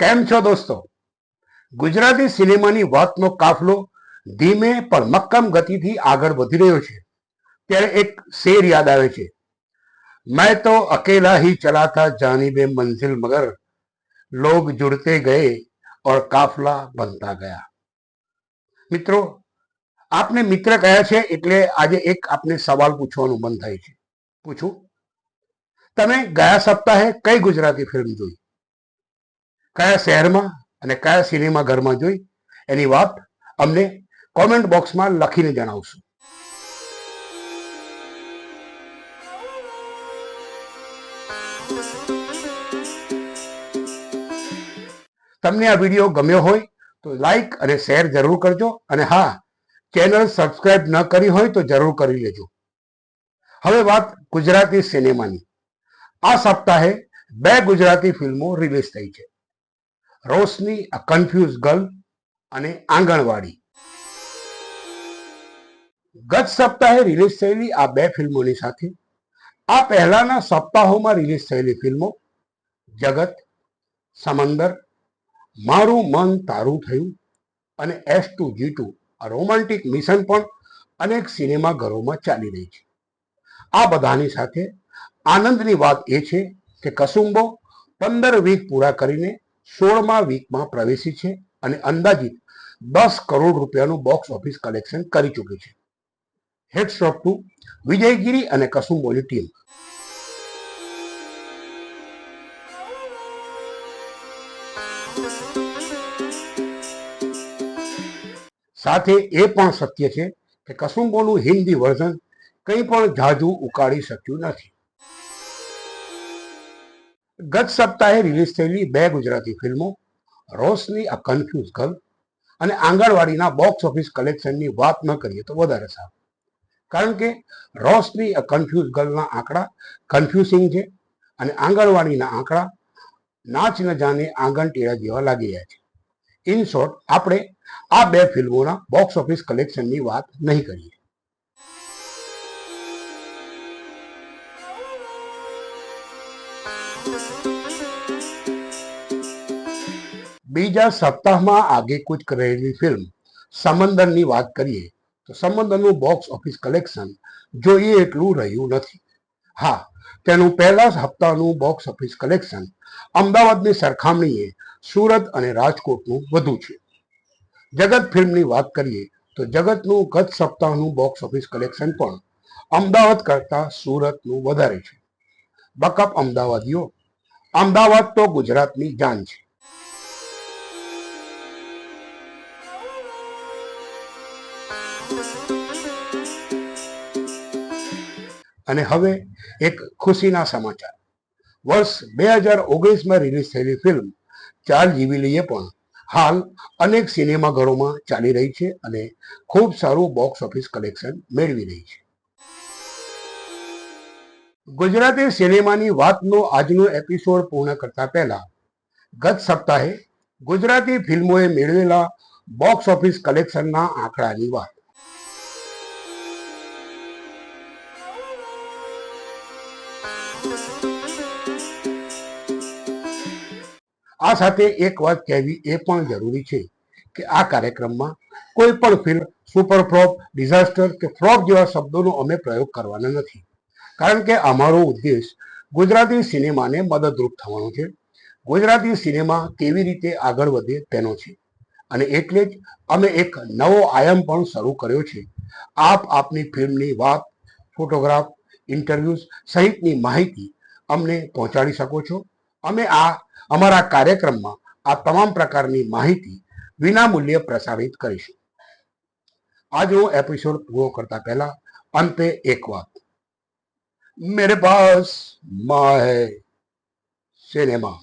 કેમ છો દોસ્તો? ગુજરાતી સિનેમાની વાતનો કાફલો ધીમે પણ મક્કમ ગતિથી આગળ વધી રહ્યો છે. ત્યારે એક શેર યાદ આવે છે. મેં તો અકેલા હી ચલાતા જાનીબે મંઝિલ મગર. લોગ જુડતે ગયે ઓર કાફલા બનતા ગયા. મિત્રો, આપને મિત્ર કયા છે એટલે આજે એક આપને સવાલ પૂછવાનું મન થાય છે. પૂછું. તમે ગયા સપ્તાહે કઈ ગુજરાતી ફિલ્મ જોઈ? કયા શહેરમાં અને કયા સિનેમા ઘરમાં જોઈ? એની વાત અમને કોમેન્ટ બોક્સમાં લખીને જણાવશો. તમને આ વીડિયો ગમ્યો હોય તો લાઈક અને શેર જરૂર કરજો અને હા ચેનલ સબસ્ક્રાઇબ ન કરી હોય તો જરૂર કરી લેજો. હવે વાત ગુજરાતી સિનેમાની. આ સપ્તાહે બે ગુજરાતી ફિલ્મો રિલીઝ થઈ છે. રોશની અ કન્ફ્યુઝ ગર્લ અને આંગણવાડી. ગત સપ્તાહે રિલીઝ થયેલી આ બે ફિલ્મોની સાથે, આ પહેલાના સપ્તાહોમાં રિલીઝ થયેલી ફિલ્મો, જગત, સમંદર, મારું મન તારું થયું અને S two G two romantic mission પણ અનેક સિનેમાઘરોમાં ચાલી રહી છે. આ બધાની સાથે આનંદની વાત એ છે કે કસુંબો પંદર વીક પૂરા કરીને સોળમા વીકમાં પ્રવેશી છે અને અંદાજિત દસ કરોડ રૂપિયાનું બોક્સ ઓફિસ કલેક્શન કરી ચૂકી છે. હેડ્સ ઓફ ટુ વિજયગીરી અને કસુંબોની ટીમ સાથે એ પણ સત્ય છે કે કસુંબોનું હિન્દી વર્ઝન કંઈ પણ જાજુ ઉકાળી શક્યું નથી. ગત સપ્તાહે રિલીઝ થયેલી બે ગુજરાતી ફિલ્મો, રોશની અ કન્ફ્યુઝ ગર્લ અને આંગણવાડીના બોક્સ ઓફિસ કલેક્શનની વાત ન કરીએ તો વધારે સારું. કારણ કે રોશની અ કન્ફ્યુઝ ગર્લના આંકડા કન્ફ્યુઝિંગ છે અને આંગણવાડીના આંકડા નાચ ન જાને આંગણ ટેડા જેવા લાગી રહ્યા છે. ઇન શોર્ટ આપણે આ બે ફિલ્મોના બોક્સ ઓફિસ કલેક્શનની વાત નહીં કરીએ. બીજા સપ્તાહમાં આગે કુછ રહેલી ફિલ્મ સમંદરની વાત કરીએ, તો સમંદરનું બોક્સ ઓફિસ કલેક્શન જોઈએ એટલું રહ્યું નથી. હા, તેનું પહેલા હપ્તાનું બોક્સ ઓફિસ કલેક્શન અમદાવાદની સરખામણીએ સુરત અને રાજકોટનું વધુ છે. જગત ફિલ્મની વાત કરીએ, તો જગતનું ગત સપ્તાહનું બોક્સ ઓફિસ કલેક્શન પણ અમદાવાદ કરતાં સુરતનું વધારે છે. બકઅપ અમદાવાદીઓ અમદાવાદ તો ગુજરાતની જાન છે. અને હવે એક ખુશીના સમાચાર. વર્ષ બે હજાર ઓગણીસમાં રિલીઝ થયેલી ફિલ્મ ચાર જીવી લઈએ પણ હાલ અનેક સિનેમાઘરોમાં ચાલી રહી છે અને ખૂબ સારું બોક્સ ઓફિસ કલેક્શન મેળવી રહી છે. ગુજરાતી સિનેમાની વાતનો આજનો એપિસોડ પૂર્ણ કરતા પહેલા, ગત સપ્તાહે ગુજરાતી ફિલ્મોએ મેળવેલા બોક્સ ઓફિસ કલેક્શનના આંકડાની વાત. આ સાથે એક વાત કહેવી એ પણ જરૂરી છે કે આ કાર્યક્રમમાં કોઈ પણ ફિલ્મ સુપર ફ્લોપ ડિઝાસ્ટર કે ફ્લોપ જેવા શબ્દોનો અમે પ્રયોગ કરવાના નથી. કારણ કે અમારો ઉદ્દેશ ગુજરાતી સિનેમાને મદદરૂપ થવાનો છે. ગુજરાતી સિનેમા કેવી રીતે આગળ વધે તેનો છે. અને એટલે જ અમે એક નવો આયામ પણ શરૂ કર્યો છે. આપ આપની ફિલ્મની વાત, ફોટોગ્રાફ, ઇન્ટરવ્યૂઝ સહિતની માહિતી અમને પહોંચાડી શકો છો. અમે આ, અમારા કાર્યક્રમમાં આ તમામ પ્રકારની માહિતી વિનામૂલ્યે પ્રસારિત કરીશું. આજનો એપિસોડ પૂરો કરતા પહેલા અંતે એક વાત. मेरे पास माँ है सिनेमा